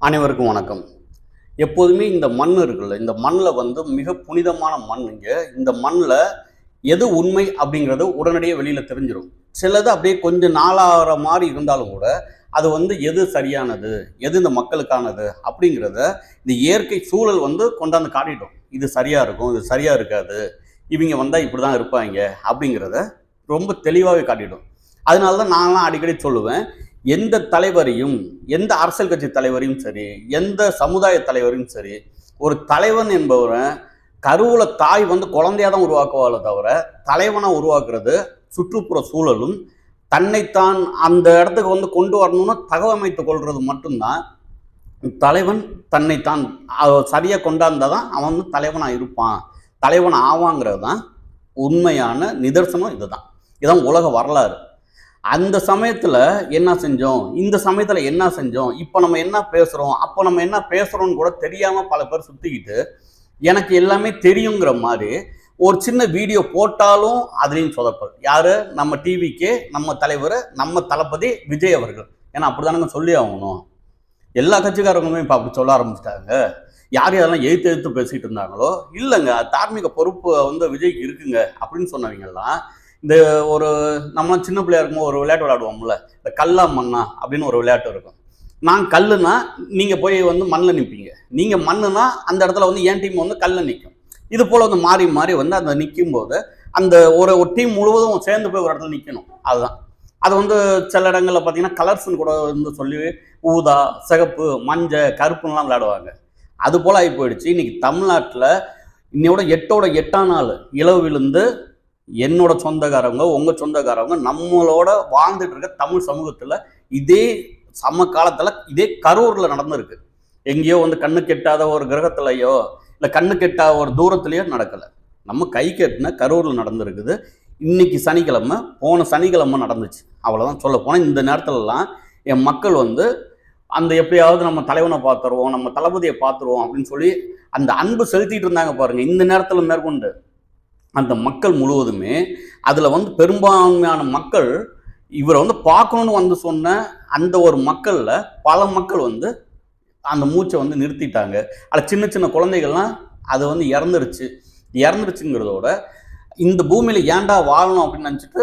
அனைவருக்கும் வணக்கம். எப்போதுமே இந்த மண் இருக்குல்ல இந்த மண்ணில் வந்து மிக புனிதமான மண் இங்கே. இந்த மண்ணில் எது உண்மை அப்படிங்கிறது உடனடியே வெளியில் தெரிஞ்சிடும் சிலது அப்படியே கொஞ்சம் நாளாகிற மாதிரி இருந்தாலும் கூட அது வந்து எது சரியானது எது இந்த மக்களுக்கானது அப்படிங்கிறத இந்த இயற்கை சூழல் வந்து கொண்டாந்து காட்டிட்டோம். இது சரியாக இருக்கும் இது சரியாக இருக்காது இவங்க வந்தால் இப்படி தான் இருப்பாங்க அப்படிங்கிறத ரொம்ப தெளிவாகவே காட்டிடும் அதனால தான் நான்லாம் அடிக்கடி சொல்லுவேன் எந்த தலைவரையும் எந்த அரசியல் கட்சி தலைவரையும் சரி எந்த சமுதாய தலைவரையும் சரி ஒரு தலைவன் என்பவரை கருவுல தாய் வந்து குழந்தையாக தான் உருவாக்குவாளே தவிர தலைவனாக உருவாக்குறது சுற்றுப்புற சூழலும் தன்னைத்தான் அந்த இடத்துக்கு வந்து கொண்டு வரணும்னு தகவமைத்து கொள்வது மட்டும்தான். தலைவன் தன்னைத்தான் சரியாக கொண்டாந்தால் தான் அவன் வந்து தலைவனாக இருப்பான். தலைவன் ஆவாங்கிறது தான் உண்மையான நிதர்சனம் இதுதான். இதுதான் உலக வரலாறு. அந்த சமயத்தில் என்ன செஞ்சோம்? இந்த சமயத்தில் என்ன செஞ்சோம்? இப்போ நம்ம என்ன பேசுகிறோம் அப்போ நம்ம என்ன பேசுகிறோம்னு கூட தெரியாமல் பல பேர் சுற்றிக்கிட்டு எனக்கு எல்லாமே தெரியுங்கிற மாதிரி ஒரு சின்ன வீடியோ போட்டாலும் அதுலேயும் சொதப்பல். யார்? நம்ம டிவிக்கே நம்ம தலைவர் நம்ம தளபதி விஜய் அவர்கள். ஏன்னா அப்படி தானங்க சொல்லி ஆகணும். எல்லா கட்சிக்காரங்களுமே இப்போ அப்படி சொல்ல ஆரம்பிச்சிட்டாங்க. யார் யாரெல்லாம் எழுத்து எழுத்து பேசிகிட்டு இருந்தாங்களோ இல்லைங்க தார்மீக பொறுப்பு வந்து விஜய்க்கு இருக்குங்க அப்படின்னு சொன்னவங்கெல்லாம் இந்த ஒரு நம்ம சின்ன பிள்ளையா இருக்கும்போது ஒரு விளையாட்டு விளையாடுவோம்ல இந்த கல்லா மண்ணா அப்படின்னு ஒரு விளையாட்டு இருக்கும். நான் கல்லுனா நீங்கள் போய் வந்து மண்ணில் நிற்பீங்க நீங்கள் மண்ணுனா அந்த இடத்துல வந்து என் டீம் வந்து கல்லில் நிற்கும் இது போல் வந்து மாறி மாறி வந்து அந்த நிற்கும் போது அந்த ஒரு ஒரு டீம் முழுவதும் சேர்ந்து போய் ஒரு இடத்துல நிற்கணும் அதுதான். அது வந்து சில இடங்களில் பார்த்தீங்கன்னா கலர்ஸ்னு கூட வந்து சொல்லி ஊதா சிகப்பு மஞ்சள் கருப்புலாம் விளையாடுவாங்க. அது போல் ஆகி போயிடுச்சு. இன்றைக்கி தமிழ்நாட்டில் இன்னையோட எட்டோட எட்டாம் நாள் இளவு விழுந்து என்னோட சொந்தக்காரவங்க உங்கள் சொந்தக்காரவங்க நம்மளோட வாழ்ந்துட்டு இருக்க தமிழ் சமூகத்தில் இதே சம காலத்தில் இதே கரூரில் நடந்திருக்கு. எங்கேயோ வந்து கண்ணு கெட்டாத ஒரு கிரகத்துலையோ இல்லை கண்ணு கெட்டாத ஒரு தூரத்துலையோ நடக்கலை. நம்ம கை கெட்டின கரூரில் நடந்திருக்குது. இன்னைக்கு சனிக்கிழமை போன சனிக்கிழமை நடந்துச்சு. அவ்வளோதான் சொல்ல போனால் இந்த நேரத்துலலாம் என் மக்கள் வந்து அந்த எப்படியாவது நம்ம தலைவனை பார்த்துருவோம் நம்ம தளபதியை பார்த்துருவோம் அப்படின்னு சொல்லி அந்த அன்பு செலுத்திட்டு இருந்தாங்க பாருங்கள் இந்த நேரத்தில் மேற்கொண்டு அந்த மக்கள் முழுவதுமே அதில் வந்து பெரும்பான்மையான மக்கள் இவரை வந்து பார்க்கணுன்னு வந்து சொன்ன அந்த ஒரு மக்களில் பல மக்கள் வந்து அந்த மூச்சை வந்து நிறுத்திட்டாங்க. அதில் சின்ன சின்ன குழந்தைகள்லாம் அது வந்து இறந்துருச்சு. இறந்துருச்சுங்கிறதோட இந்த பூமியில் ஏன்டா வாழணும் அப்படின்னு நினச்சிட்டு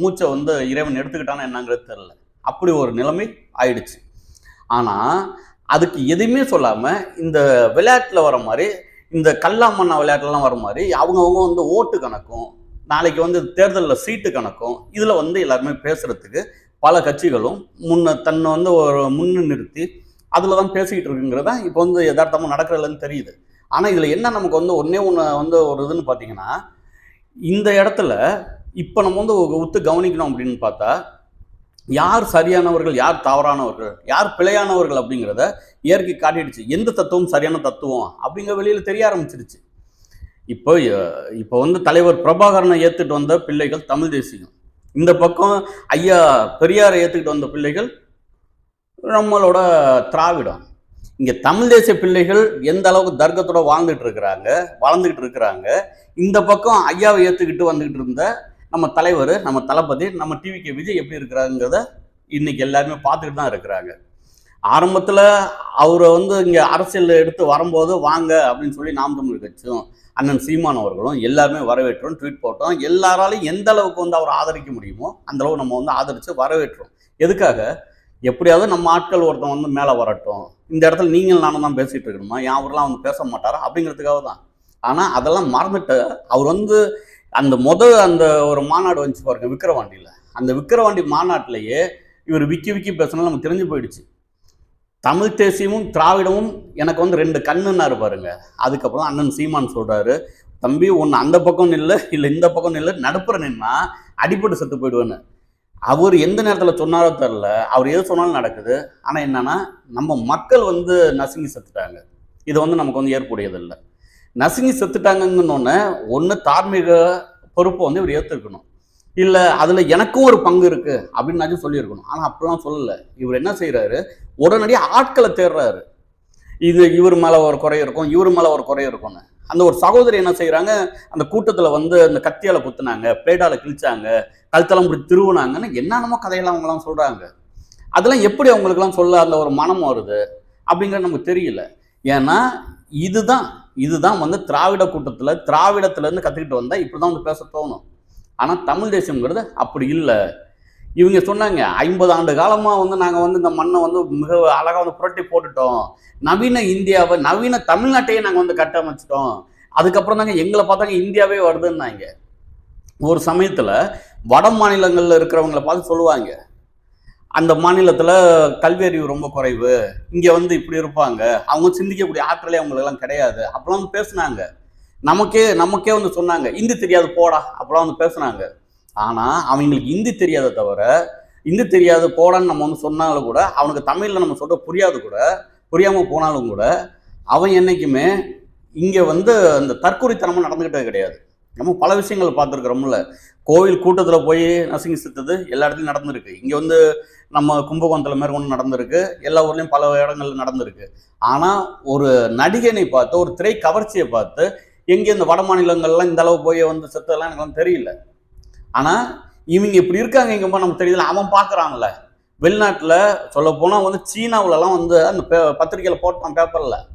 மூச்சை வந்து இறைவன் எடுத்துக்கிட்டானா என்னங்கிறது தெரில அப்படி ஒரு நிலைமை ஆயிடுச்சு. ஆனால் அதுக்கு எதுவுமே சொல்லாமல் இந்த விளையாட்டில் வர மாதிரி இந்த கல்லாமண்ணா விளையாட்டுலாம் வர மாதிரி அவங்கவுங்க வந்து ஓட்டு கணக்கும் நாளைக்கு வந்து தேர்தலில் சீட்டு கணக்கும் இதில் வந்து எல்லாருமே பேசுகிறதுக்கு பல கட்சிகளும் முன்ன தன்னை வந்து ஒரு முன்னு நிறுத்தி அதில் தான் பேசிக்கிட்டு இருக்குங்கிறத இப்போ வந்து யதார்த்தமாக நடக்கிறதுலன்னு தெரியுது. ஆனால் இதில் என்ன நமக்கு வந்து ஒன்றே ஒன்று வந்து ஒரு இதுன்னு பார்த்தீங்கன்னா இந்த இடத்துல இப்போ நம்ம வந்து ஒத்து கவனிக்கணும் அப்படின்னு பார்த்தா யார் சரியானவர்கள் யார் தவறானவர்கள் யார் பிழையானவர்கள் அப்படிங்கிறத இயற்கை காட்டிடுச்சு. எந்த தத்துவம் சரியான தத்துவம்? அப்படிங்கிற வெளியில் தெரிய ஆரம்பிச்சிருச்சு. இப்போ இப்போ வந்து தலைவர் பிரபாகரனை ஏற்றுட்டு வந்த பிள்ளைகள் தமிழ் தேசியம். இந்த பக்கம் ஐயா பெரியாரை ஏற்றுக்கிட்டு வந்த பிள்ளைகள் நம்மளோட திராவிடம். இங்கே தமிழ் தேசிய பிள்ளைகள் எந்த அளவுக்கு தர்க்கத்தோட வாழ்ந்துட்டு இருக்கிறாங்க வளர்ந்துக்கிட்டு இருக்கிறாங்க இந்த பக்கம் ஐயாவை ஏற்றுக்கிட்டு வந்துக்கிட்டு இருந்த நம்ம தலைவர் நம்ம தளபதி நம்ம டிவிக்கு விஜய் எப்படி இருக்கிறாங்கிறத இன்னைக்கு எல்லாருமே பார்த்துக்கிட்டு தான் இருக்கிறாங்க. ஆரம்பத்தில் அவரை வந்து இங்கே அரசியல் எடுத்து வரும்போது வாங்க அப்படின்னு சொல்லி நாம் தமிழ் கட்சியும் அண்ணன் சீமான் அவர்களும் எல்லாருமே வரவேற்றோம் ட்வீட் போட்டோம். எல்லாராலையும் எந்த அளவுக்கு வந்து அவர் ஆதரிக்க முடியுமோ அந்தளவு நம்ம வந்து ஆதரித்து வரவேற்றோம். எதுக்காக? எப்படியாவது நம்ம ஆட்கள் ஒருத்தன் வந்து மேலே வரட்டும். இந்த இடத்துல நீங்கள் நானும் தான் பேசிகிட்டு இருக்கணுமா? என் அவர்லாம் வந்து பேச மாட்டாரா? அப்படிங்கிறதுக்காக தான். ஆனால் அதெல்லாம் மறந்துட்டு அவர் வந்து அந்த முதல் அந்த ஒரு மாநாடு வந்துச்சு பாருங்க விக்கிரவாண்டியில். அந்த விக்கிரவாண்டி மாநாட்டிலேயே இவர் விக்கி விக்கி பேசினாலும் நமக்கு தெரிஞ்சு போயிடுச்சு. தமிழ் தேசியமும் திராவிடமும் எனக்கு வந்து ரெண்டு கண்ணுன்னாரு பாருங்க. அதுக்கப்புறம் அண்ணன் சீமான் சொல்றாரு தம்பி ஒன்று அந்த பக்கம் இல்லை இல்லை இந்த பக்கம் இல்லை நடுப்புற நின்னா அடிப்பட்டு செத்து போயிடுவேன்னு. அவர் எந்த நேரத்தில் சொன்னாரோ தெரில அவர் எது சொன்னாலும் நடக்குது. ஆனால் என்னன்னா நம்ம மக்கள் வந்து நசுங்கி செத்துட்டாங்க. இது வந்து நமக்கு வந்து ஏற்புடையதில்லை. நசுங்கி செத்துட்டாங்கன்னொன்னே ஒன்று தார்மீக பொறுப்பை வந்து இவர் ஏற்றுக்கணும் இல்லை அதில் எனக்கும் ஒரு பங்கு இருக்குது அப்படின்னாச்சும் சொல்லியிருக்கணும். ஆனால் அப்படிலாம் சொல்லலை. இவர் என்ன செய்கிறாரு உடனடியாக ஆட்களை தேடுறாரு. இது இவர் மேலே ஒரு குறை இருக்கும் இவர் மேலே ஒரு குறை இருக்கும்னு. அந்த ஒரு சகோதரி என்ன செய்கிறாங்க அந்த கூட்டத்தில் வந்து அந்த கத்தியால் குத்துனாங்க பிளேட்டால் கிழிச்சாங்க கழுத்தெல்லாம் இப்படி திருவுனாங்கன்னு என்னென்னமோ கதையெல்லாம் அவங்களாம் சொல்கிறாங்க அதெல்லாம் எப்படி அவங்களுக்குலாம் சொல்ல அந்த ஒரு மனம் வருது அப்படிங்கிறது நமக்கு தெரியல. ஏன்னா இதுதான் இதுதான் வந்து திராவிட கூட்டத்தில் திராவிடத்துலேருந்து கற்றுக்கிட்டு வந்தால் இப்படி தான் வந்து பேச தோணும். ஆனால் தமிழ் தேசம்ங்கிறது அப்படி இல்லை. இவங்க சொன்னாங்க ஐம்பது ஆண்டு காலமாக வந்து நாங்கள் வந்து இந்த மண்ணை வந்து மிக அழகாக வந்து புரட்டி போட்டுட்டோம். நவீன இந்தியாவை நவீன தமிழ்நாட்டையே நாங்கள் வந்து கட்டமைச்சிட்டோம். அதுக்கப்புறம் தாங்க எங்களை பார்த்தாங்க இந்தியாவே வருதுன்னாங்க. ஒரு சமயத்தில் வட மாநிலங்களில் இருக்கிறவங்கள பார்த்து சொல்லுவாங்க. அந்த மாநிலத்தில் கல்வி அறிவு ரொம்ப குறைவு. இங்கே வந்து இப்படி இருப்பாங்க. அவங்க சிந்திக்கக்கூடிய ஆற்றலே அவங்களுக்கெல்லாம் கிடையாது. அப்பெல்லாம் வந்து பேசுனாங்க. நமக்கே நமக்கே வந்து சொன்னாங்க இந்தி தெரியாது போடா அப்பெல்லாம் வந்து பேசுனாங்க. ஆனால் அவங்களுக்கு இந்தி தெரியாத தவிர இந்தி தெரியாது போடான்னு நம்ம வந்து சொன்னாலும் கூட அவனுக்கு தமிழில் நம்ம சொல்கிற புரியாது கூட புரியாமல் போனாலும் கூட அவன் என்னைக்குமே இங்கே வந்து அந்த தற்கொலைத்தனமாக நடந்துக்கிட்டது கிடையாது. நம்ம பல விஷயங்கள் பார்த்துருக்குறோம்ல. கோவில் கூட்டத்தில் போய் நசுங்கி சித்தது எல்லா இடத்துலையும் நடந்திருக்கு. இங்கே வந்து நம்ம கும்பகோணத்தில் மேற்கொண்டு நடந்திருக்கு. எல்லா ஊர்லேயும் பல இடங்கள்ல நடந்திருக்கு. ஆனால் ஒரு நடிகனை பார்த்து ஒரு திரை கவர்ச்சியை பார்த்து எங்கே இந்த வட மாநிலங்கள்லாம் இந்த அளவு போய் வந்து செத்ததெல்லாம் எனக்கு தெரியல. ஆனால் இவங்க இப்படி இருக்காங்க எங்கப்பா நமக்கு தெரியல அவன் பார்க்குறான்ல வெளிநாட்டில் சொல்ல போனால் வந்து சீனாவுலலாம் வந்து அந்த பே- பத்திரிக்கையில் போட்டான் பேப்பரில்.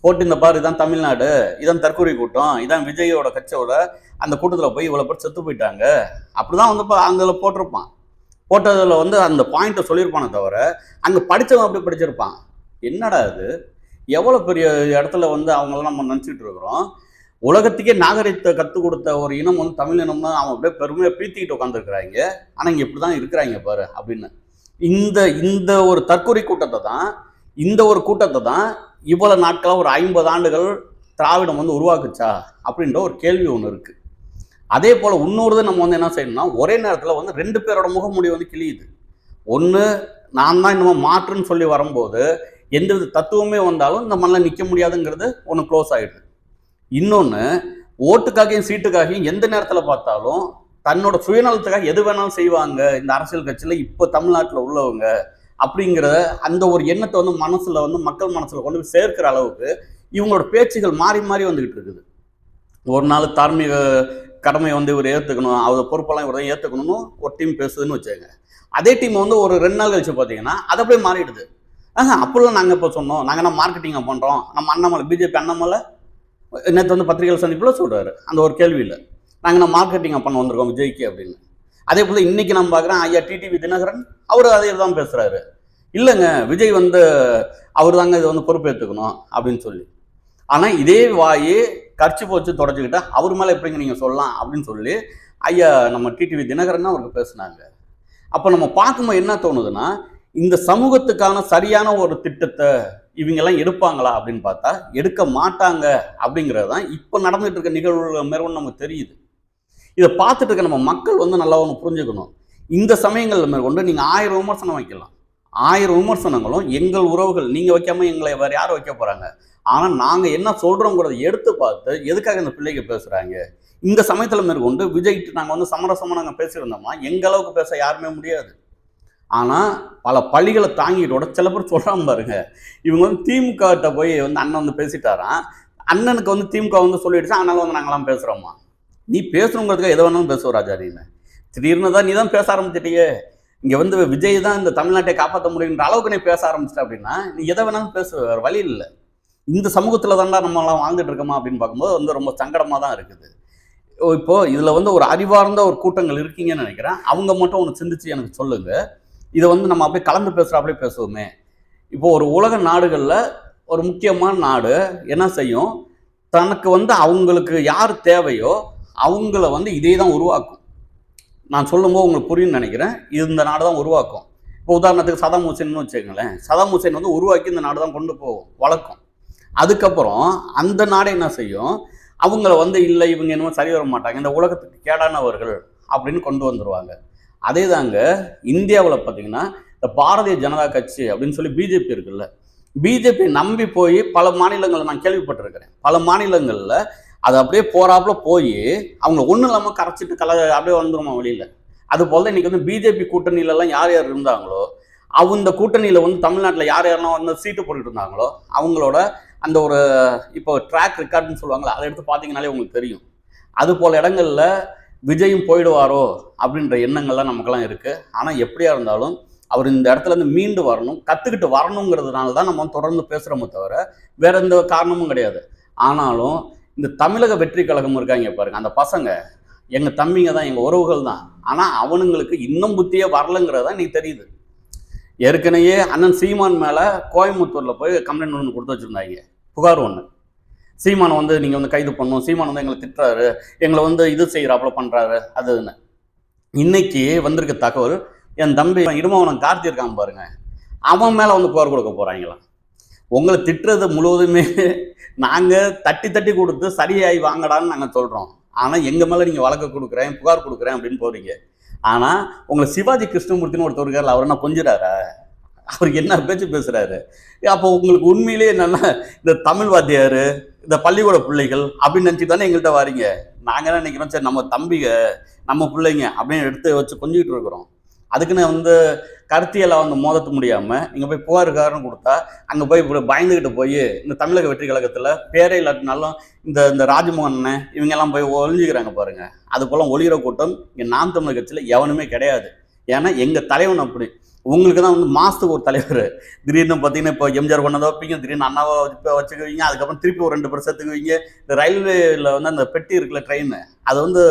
போட்டு இந்த பாரு இதான் தமிழ்நாடு இதான் தற்கொலை கூட்டம் இதான் விஜயோட கட்சியோட அந்த கூட்டத்தில் போய் இவ்வளோ பேர் செத்து போயிட்டாங்க. அப்படிதான் வந்து இப்போ அங்கே போட்டிருப்பான். போட்டதில் வந்து அந்த பாயிண்ட்டை சொல்லியிருப்பானே தவிர அங்கே படித்தவன் அப்படி படிச்சிருப்பான். என்னடா இது? எவ்வளோ பெரிய இடத்துல வந்து அவங்களாம் நம்ம நினச்சிட்டு இருக்கிறோம். உலகத்துக்கே நாகரிகத்தை கற்றுக் கொடுத்த ஒரு இனம் வந்து தமிழ் இனம்னு அவன் அப்படியே பெருமையாக பீத்திக்கிட்டு உட்காந்துருக்குறாங்க ஆனால் இங்கே இப்படி தான் இருக்கிறாங்க பாரு அப்படின்னு. இந்த இந்த ஒரு தற்கொலை கூட்டத்தை தான் இந்த ஒரு கூட்டத்தை தான் இவ்வளோ நாட்களாக ஒரு ஐம்பது ஆண்டுகள் திராவிடம் வந்து உருவாக்குச்சா அப்படின்ற ஒரு கேள்வி ஒன்று இருக்குது அதே போல் இன்னொரு நம்ம வந்து என்ன செய்யணும்னா ஒரே நேரத்தில் வந்து ரெண்டு பேரோட முகமுடி வந்து கிழியுது. ஒன்று நான் தான் இன்னமும் மாற்றுன்னு சொல்லி வரும்போது எந்த வித தத்துவமே வந்தாலும் இந்த மண்ணில் நிற்க முடியாதுங்கிறது ஒன்று க்ளோஸ் ஆகிடுது இன்னொன்று ஓட்டுக்காகையும் சீட்டுக்காகையும் எந்த நேரத்தில் பார்த்தாலும் தன்னோட சுயநலத்துக்காக எது வேணாலும் செய்வாங்க இந்த அரசியல் கட்சியில் இப்போ தமிழ்நாட்டில் உள்ளவங்க அப்படிங்கிற அந்த ஒரு எண்ணத்தை வந்து மனசில் வந்து மக்கள் மனசில் கொண்டு போய் சேர்க்கிற அளவுக்கு இவங்களோட பேச்சுகள் மாறி மாறி வந்துக்கிட்டு இருக்குது. ஒரு நாள் தார்மீக கடமையை வந்து இவர் ஏற்றுக்கணும் அவர் பொறுப்பெல்லாம் இவர் தான் ஏற்றுக்கணும்னு ஒரு டீம் பேசுதுன்னு வச்சாங்க அதே டீம் வந்து ஒரு ரெண்டு நாள் கழிச்சு பார்த்தீங்கன்னா அது அப்படியே மாறிடுது. ஆஹா அப்படிலாம் நாங்கள் இப்போ சொன்னோம். நாங்கள் என்ன மார்க்கெட்டிங்கை பண்ணுறோம் நம்ம அண்ணாமலை பிஜேபி அண்ணாமலை நேற்று வந்து பத்திரிகைகள் சந்திப்பில் சொல்கிறாரு அந்த ஒரு கேள்வியில். நாங்கள் என்ன மார்க்கெட்டிங் பண்ண வந்திருக்கோம் விஜய்க்கு அப்படின்னு. அதே போல் இன்றைக்கி நம்ம பார்க்குறோம் ஐயா டிடிவி தினகரன் அவர் அதே தான் பேசுகிறாரு இல்லைங்க விஜய் வந்து அவர் தாங்க இதை வந்து பொறுப்பேற்றுக்கணும் அப்படின்னு சொல்லி. ஆனால் இதே வாயி கர்ச்சி போச்சு தொடச்சிக்கிட்டா அவர் மேலே எப்படிங்க நீங்கள் சொல்லலாம் அப்படின்னு சொல்லி ஐயா நம்ம டிடிவி தினகரன் தான் அவருக்கு பேசுனாங்க. அப்போ நம்ம பார்க்கும்போது என்ன தோணுதுன்னா இந்த சமூகத்துக்கான சரியான ஒரு திட்டத்தை இவங்கெல்லாம் எடுப்பாங்களா அப்படின்னு பார்த்தா எடுக்க மாட்டாங்க அப்படிங்கிறது தான் இப்போ நடந்துகிட்டு இருக்க நிகழ்வுகள் மேற்கொண்டு நமக்கு தெரியுது. இதை பார்த்துட்டு இருக்க நம்ம மக்கள் வந்து நல்லா ஒன்று புரிஞ்சுக்கணும். இந்த சமயங்களில் மேற்கொண்டு நீங்கள் ஆயிரம் விமர்சனம் வைக்கலாம். ஆயிரம் விமர்சனங்களும் எங்கள் உறவுகள் நீங்கள் வைக்காம எங்களை வேறு யார் வைக்க போகிறாங்க ஆனால் நாங்கள் என்ன சொல்கிறோங்கிறத எடுத்து பார்த்து எதுக்காக இந்த பிள்ளைங்க பேசுகிறாங்க இந்த சமயத்தில் மேற்கொண்டு விஜய்கிட்ட நாங்கள் வந்து சமரசமாக நாங்கள் பேசியிருந்தோமா? எங்கள் அளவுக்கு பேச யாருமே முடியாது. ஆனால் பல பள்ளிகளை தாங்கிட்டோட சில பேர் சொல்கிறாங்க பாருங்க. இவங்க வந்து திமுககிட்ட போய் வந்து அண்ணன் வந்து பேசிட்டாரான் அண்ணனுக்கு வந்து திமுக வந்து சொல்லிடுச்சு அதனால வந்து நாங்களாம் பேசுகிறோமா நீ பேசுகிறவங்களுக்கு எதை வேணாலும் பேசுவ ராஜா நீனு திடீர்னு தான் நீ தான் பேச ஆரம்பிச்சிட்டியே. இங்கே வந்து விஜய் தான் இந்த தமிழ்நாட்டை காப்பாற்ற முடியுன்ற அளவுக்கு நீ பேச ஆரம்பிச்சிட்ட அப்படின்னா நீ எதை வேணாலும் பேச வேறு வழி இல்லை. இந்த சமூகத்தில் தான்டா நம்மளாம் வாழ்ந்துட்டு இருக்கோமா அப்படின்னு பார்க்கும்போது வந்து ரொம்ப சங்கடமாக தான் இருக்குது. ஓ, இதில் வந்து ஒரு அறிவார்ந்த ஒரு கூட்டங்கள் இருக்கீங்கன்னு நினைக்கிறேன். அவங்க மட்டும் ஒன்று சிந்திச்சு எனக்கு சொல்லுங்கள் இதை வந்து நம்ம அப்படியே கலந்து பேசுகிறாப்பே பேசுவோமே. இப்போ ஒரு உலக நாடுகளில் ஒரு முக்கியமான நாடு என்ன செய்யும்? தனக்கு வந்து அவங்களுக்கு யார் தேவையோ அவங்கள வந்து இதே தான் உருவாக்கும். நான் சொல்லும்போது உங்களுக்கு புரியும்னு நினைக்கிறேன். இந்த நாடு தான் உருவாக்கும். இப்போ உதாரணத்துக்கு சதாம் ஹுசேன்னு வச்சுக்கோங்களேன். சதாம் ஹுசேன் வந்து உருவாக்கி இந்த நாடு தான் கொண்டு போகும். வளர்க்கும். அதுக்கப்புறம் அந்த நாடு என்ன செய்யும்? அவங்கள வந்து இல்லை இவங்க என்னமோ சரி வர மாட்டாங்க. இந்த உலகத்துக்கு கேடானவர்கள் அப்படின்னு கொண்டு வந்துடுவாங்க அதே தாங்க இந்தியாவில் பார்த்தீங்கன்னா இந்த பாரதிய ஜனதா கட்சி அப்படின்னு சொல்லி பிஜேபி இருக்குல்ல பிஜேபி நம்பி போய் பல மாநிலங்களில் நான் கேள்விப்பட்டிருக்கிறேன். பல மாநிலங்களில் அது அப்படியே போறாப்புல போய் அவங்க ஒன்றும் இல்லாமல் கரைச்சிட்டு கல அப்படியே வந்துருமா வெளியில். அது போல் தான் வந்து பிஜேபி கூட்டணியிலலாம் யார் யார் இருந்தாங்களோ அவங்க கூட்டணியில் வந்து தமிழ்நாட்டில் யார் யாரெல்லாம் வந்து சீட்டு போட்டுட்டு இருந்தாங்களோ அவங்களோட அந்த ஒரு இப்போ ட்ராக் ரெக்கார்டுன்னு சொல்லுவாங்களா அதை எடுத்து பார்த்தீங்கனாலே உங்களுக்கு தெரியும். அது போல் இடங்களில் விஜயும் போயிடுவாரோ அப்படின்ற எண்ணங்கள்லாம் நமக்கெல்லாம் இருக்குது ஆனால் எப்படியா இருந்தாலும் அவர் இந்த இடத்துல இருந்து மீண்டு வரணும் கற்றுக்கிட்டு வரணுங்கிறதுனால தான் நம்ம தொடர்ந்து பேசுகிறோமே தவிர வேறு எந்த காரணமும் கிடையாது. ஆனாலும் இந்த தமிழக வெற்றி கழகம் இருக்காங்க பாருங்கள் அந்த பசங்க எங்கள் தம்பிங்க தான் எங்கள் உறவுகள் தான். ஆனால் அவனுங்களுக்கு இன்னும் புத்தியே வரலங்கிறதா நீ தெரியுது. ஏற்கனவே அண்ணன் சீமான் மேலே கோயம்புத்தூரில் போய் கம்ப்ளைண்ட் ஒன்று கொடுத்து வச்சுருந்தாங்க. புகார் ஒன்று சீமானை வந்து நீங்கள் வந்து கைது பண்ணணும். சீமான் வந்து எங்களை திட்டுறாரு. எங்களை வந்து இது செய்கிறாப்புல பண்ணுறாரு அதுன்னு இன்னைக்கு வந்திருக்க தகவல் என் தம்பி இடுமவனம் கார்த்தி இருக்கான் பாருங்க. அவன் மேலே வந்து புகார் கொடுக்க போகிறாங்களாம் உங்களை திட்டுறது முழுவதுமே நாங்கள் தட்டி தட்டி கொடுத்து சரியாகி வாங்கடான்னு நாங்கள் சொல்கிறோம் ஆனால் எங்கள் மேலே நீங்கள் வழக்கு கொடுக்குறேன் புகார் கொடுக்குறேன் அப்படின்னு போகிறீங்க ஆனால் உங்களை சிவாஜி கிருஷ்ணமூர்த்தின்னு ஒருத்தர் இருக்கார் அவர் என்ன கொஞ்சிறாரா? அவருக்கு என்ன பேச்சு பேசுகிறாரு அப்போ உங்களுக்கு உண்மையிலேயே என்னென்னா இந்த தமிழ் வாத்தியார் இந்த பள்ளிக்கூட பிள்ளைகள் அப்படின்னு நினச்சி தானே எங்கள்கிட்ட வரீங்க? நாங்கள் என்ன நினைக்கிறோம் சரி நம்ம தம்பிங்க நம்ம பிள்ளைங்க அப்படின்னு எடுத்து வச்சு கொஞ்சிக்கிட்டு இருக்கிறோம். அதுக்குன்னு வந்து கருத்தியெல்லாம் வந்து மோதத்து முடியாமல் இங்கே போய் புகாருக்காரன்னு கொடுத்தா அங்கே போய் இப்படி பயந்துக்கிட்டு போய் இந்த தமிழக வெற்றி கழகத்தில் பேரே இல்லாட்டினாலும் இந்த இந்த ராஜமோகன் இவங்கெல்லாம் போய் ஒழிஞ்சுக்கிறாங்க பாருங்கள் அது போல் ஒளிகிற கூட்டம் இங்கே நாம் தமிழர் கட்சியில் எவனுமே கிடையாது. ஏன்னா எங்கள் தலைவன் அப்படி. உங்களுக்கு தான் வந்து மாதத்துக்கு ஒரு தலைவர். திடீர்னு பார்த்தீங்கன்னா இப்போ எம்ஜிஆர் கொண்டதை வைப்பீங்க திடீர்னு அண்ணாவை இப்போ வச்சுக்குவீங்க அதுக்கப்புறம் திருப்பி ஒரு ரெண்டு பேர் வைங்க இந்த ரயில்வேல வந்து அந்த பெட்டி இருக்குல்ல ட்ரெயின் அது வந்து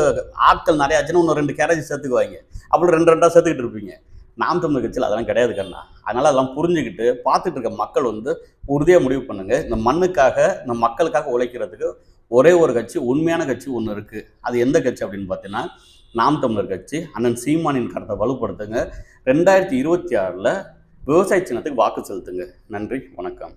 ஆட்கள் நிறைய ஆச்சுன்னா இன்னும் ரெண்டு கேரேஜ் சேர்த்துக்குவாங்க. அப்புறம் ரெண்டு ரெண்டாக சேர்த்துக்கிட்டு இருப்பீங்க. நாம் தமிழர் கட்சியில் அதெல்லாம் கிடையாது கண்ணா. அதனால் அதெல்லாம் புரிஞ்சுக்கிட்டு பார்த்துட்டு இருக்க மக்கள் வந்து உறுதியாக முடிவு பண்ணுங்க. இந்த மண்ணுக்காக இந்த மக்களுக்காக உழைக்கிறதுக்கு ஒரே ஒரு கட்சி உண்மையான கட்சி ஒன்று இருக்குது அது எந்த கட்சி அப்படின்னு பார்த்தீங்கன்னா நாம் தமிழர் கட்சி. அண்ணன் சீமானின் கருத்தை வலுப்படுத்துங்க. ரெண்டாயிரத்தி இருபத்தி ஆறில் விவசாய சின்னத்துக்கு வாக்கு செலுத்துங்க. நன்றி வணக்கம்.